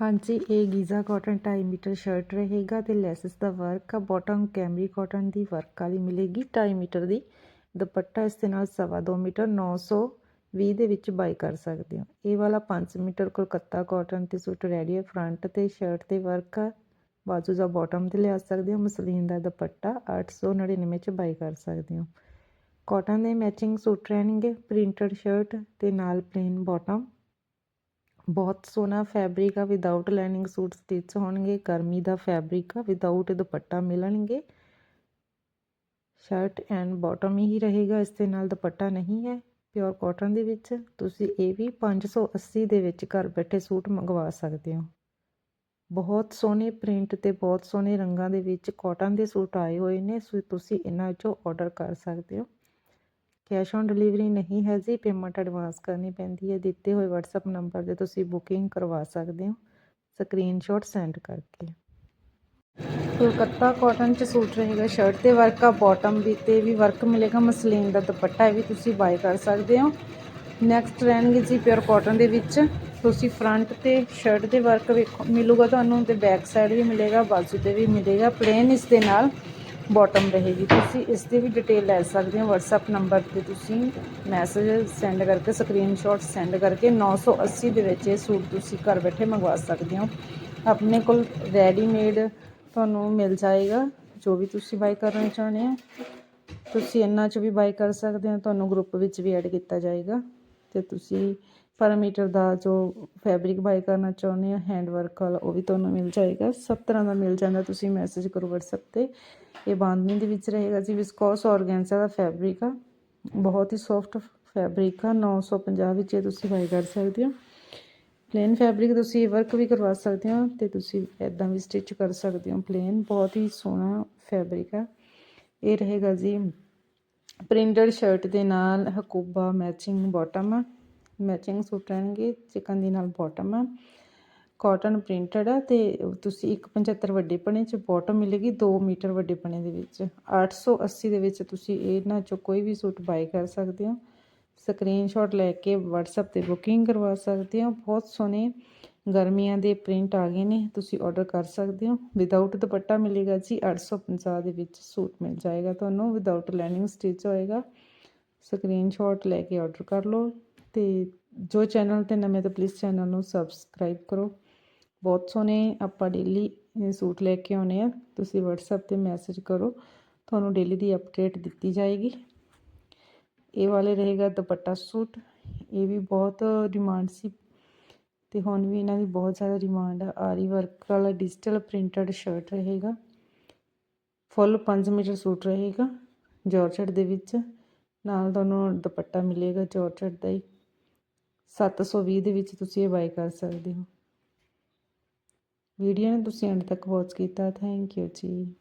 ਹਾਂਜੀ, ਇਹ Giza cotton 2.5 metre shirt ਰਹੇਗਾ ਤੇ ਲੈਸਸ ਦਾ ਵਰਕ ਆ। ਬਾਟਮ ਕੈਮਰੀ ਕਾਟਨ ਦੀ ਵਰਕ ਵਾਲੀ ਮਿਲੇਗੀ 2.5 ਮੀਟਰ ਦੀ। ਦੁਪੱਟਾ ਇਸ ਦੇ ਨਾਲ ਸਵਾ ਦੋ ਮੀਟਰ 920 ਦੇ ਵਿੱਚ ਬਾਈ ਕਰ ਸਕਦੇ ਹੋ। ਇਹ ਵਾਲਾ 5 ਮੀਟਰ ਕੋਲਕਾਤਾ ਕਾਟਨ ਤੇ ਸੂਟ ਰੈਡੀ ਹੈ ਫਰੰਟ ਤੇ ਸ਼ਰਟ ਤੇ ਵਰਕ ਆ। ਬਾਜੂ ਦਾ ਬਾਟਮ ਤੇ ਲਿਆ ਸਕਦੇ ਹੋ। ਮਸਲੀਨ ਦਾ ਦੁਪੱਟਾ 899 ਚ ਬਾਈ ਕਰ ਸਕਦੇ ਹੋ। ਕਾਟਨ ਦੇ ਮੈਚਿੰਗ ਸੂਟ ਰਹਿਣਗੇ। ਪ੍ਰਿੰਟਡ ਸ਼ਰਟ ਤੇ ਨਾਲ ਪਲੇਨ ਬਾਟਮ। ਬਹੁਤ ਸੋਹਣਾ ਫੈਬਰਿਕ ਆ ਵਿਦਆਊਟ ਲਾਈਨਿੰਗ ਸੂਟ ਸਟਿਚ ਹੋਣਗੇ, ਗਰਮੀ ਦਾ ਫੈਬਰਿਕ ਆ ਵਿਦਆਊਟ ਦੁਪੱਟਾ ਮਿਲਣਗੇ। ਸ਼ਰਟ ਐਂਡ ਬਾਟਮ ਹੀ ਰਹੇਗਾ, ਇਸ ਦੇ ਨਾਲ ਦੁਪੱਟਾ ਨਹੀਂ ਹੈ ਪਿਓਰ ਕਾਟਨ ਦੇ ਵਿੱਚ। ਤੁਸੀਂ ਇਹ ਵੀ 580 ਦੇ ਵਿੱਚ ਘਰ ਬੈਠੇ ਸੂਟ ਮੰਗਵਾ ਸਕਦੇ ਹੋ। ਬਹੁਤ ਸੋਹਣੇ ਪ੍ਰਿੰਟ ਤੇ ਬਹੁਤ ਸੋਹਣੇ ਰੰਗਾਂ ਦੇ ਵਿੱਚ ਕਾਟਨ ਦੇ ਸੂਟ ਆਏ ਹੋਏ ਨੇ, ਸੋ ਤੁਸੀਂ ਇਹਨਾਂ ਵਿੱਚੋਂ ਆਰਡਰ ਕਰ ਸਕਦੇ ਹੋ। ਕੈਸ਼ ਔਨ ਡਿਲੀਵਰੀ ਨਹੀਂ ਹੈ ਜੀ, ਪੇਮੈਂਟ ਐਡਵਾਂਸ ਕਰਨੀ ਪੈਂਦੀ ਹੈ, ਦਿੱਤੇ ਹੋਏ WhatsApp ਨੰਬਰ ਤੇ ਤੁਸੀਂ ਬੁਕਿੰਗ ਕਰਵਾ ਸਕਦੇ ਹੋ, ਸਕਰੀਨਸ਼ਾਟ ਸੈਂਡ ਕਰਕੇ। ਕੋਲਕਾਤਾ ਕਾਟਨ ਚ ਸੂਟ ਰਹੇਗਾ ਸ਼ਰਟ ਤੇ ਵਰਕ ਆ ਬਾਟਮ ਵੀ ਤੇ ਵੀ ਵਰਕ ਮਿਲੇਗਾ, ਮਸਲੀਨ ਦਾ ਦੁਪੱਟਾ ਇਹ ਵੀ ਤੁਸੀਂ ਬਾਈ ਕਰ ਸਕਦੇ ਹੋ। ਨੈਕਸਟ ਰਹਿਣਗੇ ਜੀ ਪਿਓਰ ਕਾਟਨ ਦੇ ਵਿੱਚ, ਤੁਸੀਂ ਫਰੰਟ ਤੇ ਸ਼ਰਟ ਦੇ ਵਰਕ ਵੇਖੋ, ਮਿਲੂਗਾ ਤੁਹਾਨੂੰ ਤੇ ਬੈਕ ਸਾਈਡ ਵੀ ਮਿਲੇਗਾ, ਬਾਜ਼ੂ ਤੇ ਵੀ ਮਿਲੇਗਾ ਪਲੇਨ ਇਸ ਦੇ ਨਾਲ। ਬੋਟਮ ਰਹੇਗੀ। ਤੁਸੀਂ ਇਸ ਦੀ ਵੀ ਡਿਟੇਲ ਲੈ ਸਕਦੇ ਹੋ। WhatsApp ਨੰਬਰ ਤੇ ਤੁਸੀਂ ਮੈਸੇਜ ਸੈਂਡ ਕਰਕੇ ਸਕਰੀਨਸ਼ਾਟ ਸੈਂਡ ਕਰਕੇ 980 ਦੇ ਵਿੱਚ ਇਹ ਸੂਟ ਤੁਸੀਂ ਘਰ ਬੈਠੇ ਮੰਗਵਾ ਸਕਦੇ ਹੋ। ਆਪਣੇ ਕੋਲ ਰੈਡੀਮੇਡ ਤੁਹਾਨੂੰ ਮਿਲ ਜਾਏਗਾ। ਜੋ ਵੀ ਤੁਸੀਂ ਬਾਈ ਕਰਨਾ ਚਾਹੁੰਦੇ ਹੋ, ਤੁਸੀਂ ਇਹਨਾਂ 'ਚ ਵੀ ਬਾਈ ਕਰ ਸਕਦੇ ਹੋ। ਤੁਹਾਨੂੰ ਗਰੁੱਪ ਵਿੱਚ ਵੀ ਐਡ ਕੀਤਾ ਜਾਏਗਾ ਤੇ ਤੁਸੀਂ ਪਰ ਮੀਟਰ ਦਾ ਜੋ ਫੈਬਰਿਕ ਬਾਈ ਕਰਨਾ ਚਾਹੁੰਦੇ ਹੋ ਹੈਂਡ ਵਰਕ ਵਾਲਾ, ਉਹ ਵੀ ਤੁਹਾਨੂੰ ਮਿਲ ਜਾਏਗਾ। ਸਭ ਤਰ੍ਹਾਂ ਦਾ ਮਿਲ ਜਾਂਦਾ, ਤੁਸੀਂ ਮੈਸੇਜ ਕਰੋ WhatsApp ਤੇ। ਇਹ ਬਾਂਦਨੀ ਦੇ ਵਿੱਚ ਰਹੇਗਾ ਜੀ ਵਿਸਕੋਸ ਆਰਗੈਂਜ਼ਾ ਦਾ ਫੈਬਰਿਕ ਆ। ਬਹੁਤ ਹੀ ਸੌਫਟ ਫੈਬਰਿਕ ਆ 950 ਵਿੱਚ ਇਹ ਤੁਸੀਂ ਬਾਈ ਕਰ ਸਕਦੇ ਹੋ। ਪਲੇਨ ਫੈਬਰਿਕ ਤੁਸੀਂ ਵਰਕ ਵੀ ਕਰਵਾ ਸਕਦੇ ਹੋ ਤੇ ਤੁਸੀਂ ਇਦਾਂ ਵੀ ਸਟਿਚ ਕਰ ਸਕਦੇ ਹੋ। ਪਲੇਨ ਬਹੁਤ ਹੀ ਸੋਹਣਾ ਫੈਬਰਿਕ ਆ। ਇਹ ਰਹੇਗਾ ਜੀ ਪ੍ਰਿੰਟਡ ਸ਼ਰਟ ਦੇ ਨਾਲ ਹਕੂਬਾ ਮੈਚਿੰਗ ਬਾਟਮ ਆ। ਮੈਚਿੰਗ ਸੂਟ ਰਹਿਣਗੇ, ਚਿਕਨ ਦੀ ਨਾਲ ਬਾਟਮ ਆ। ਕਾਟਨ ਪ੍ਰਿੰਟਡ ਆ ਤੇ ਤੁਸੀਂ 175 ਵੱਡੇ ਪਣੇ ਚ ਬਾਟਮ ਮਿਲੇਗੀ 2 ਮੀਟਰ ਵੱਡੇ ਪਣੇ ਦੇ ਵਿੱਚ। 880 ਦੇ ਵਿੱਚ ਤੁਸੀਂ ਇਹਨਾਂ ਚੋਂ ਕੋਈ ਵੀ ਸੂਟ ਬਾਈ ਕਰ ਸਕਦੇ ਹੋ। ਸਕਰੀਨਸ਼ਾਟ ਲੈ ਕੇ WhatsApp ਤੇ ਬੁਕਿੰਗ ਕਰਵਾ ਸਕਦੇ ਹੋ। ਬਹੁਤ ਸੋਹਣੇ ਗਰਮੀਆਂ ਦੇ ਪ੍ਰਿੰਟ ਆ ਗਏ ਨੇ, ਤੁਸੀਂ ਆਰਡਰ ਕਰ ਸਕਦੇ ਹੋ। ਵਿਦਆਊਟ ਦੁਪੱਟਾ ਮਿਲੇਗਾ ਜੀ 850 ਦੇ ਵਿੱਚ ਸੂਟ ਮਿਲ ਜਾਏਗਾ ਤੁਹਾਨੂੰ। ਵਿਦਆਊਟ ਲਾਈਨਿੰਗ ਸਟਿਚ ਹੋਏਗਾ। ਸਕਰੀਨਸ਼ਾਟ ਲੈ ਕੇ ਆਰਡਰ ਕਰ ਲਓ। ਤੇ ਜੋ ਚੈਨਲ ਤੇ ਨਵੇਂ ਤਾਂ ਪਲੀਜ਼ ਚੈਨਲ ਨੂੰ ਸਬਸਕ੍ਰਾਈਬ ਕਰੋ। ਬਹੁਤ ਸੋਹਣੇ ਆਪਾਂ ਡੇਲੀ ਸੂਟ ਲੈ ਕੇ ਆਉਨੇ ਆ। ਤੁਸੀਂ WhatsApp ਤੇ ਮੈਸੇਜ ਕਰੋ, ਤੁਹਾਨੂੰ ਡੇਲੀ ਦੀ ਅਪਡੇਟ ਦਿੱਤੀ ਜਾਏਗੀ। ਇਹ ਵਾਲੇ ਰਹੇਗਾ ਦੁਪੱਟਾ ਸੂਟ। ਇਹ ਵੀ ਬਹੁਤ ਡਿਮਾਂਡ ਸੀ ਤੇ ਹੁਣ ਵੀ ਇਹਨਾਂ ਦੀ ਬਹੁਤ ਜ਼ਿਆਦਾ ਡਿਮਾਂਡ ਆ। ਆਰੀ ਵਰਕ ਵਾਲਾ ਡਿਜੀਟਲ ਪ੍ਰਿੰਟਡ ਸ਼ਰਟ ਰਹੇਗਾ। ਫੁੱਲ 5 ਮੀਟਰ ਸੂਟ ਰਹੇਗਾ। ਜਾਰਜਟ ਦੇ ਵਿੱਚ। ਨਾਲ ਤੁਹਾਨੂੰ ਦੁਪੱਟਾ ਮਿਲੇਗਾ ਜਾਰਜਟ ਦਾ ਹੀ। 720 ਦੇ ਵਿੱਚ ਤੁਸੀਂ ਇਹ ਬਾਈ ਕਰ ਸਕਦੇ ਹੋ। ਵੀਡੀਓ ਨੇ ਤੁਸੀਂ ਐਂਡ ਤੱਕ ਵਾਚ ਕੀਤਾ। ਥੈਂਕ ਯੂ ਜੀ।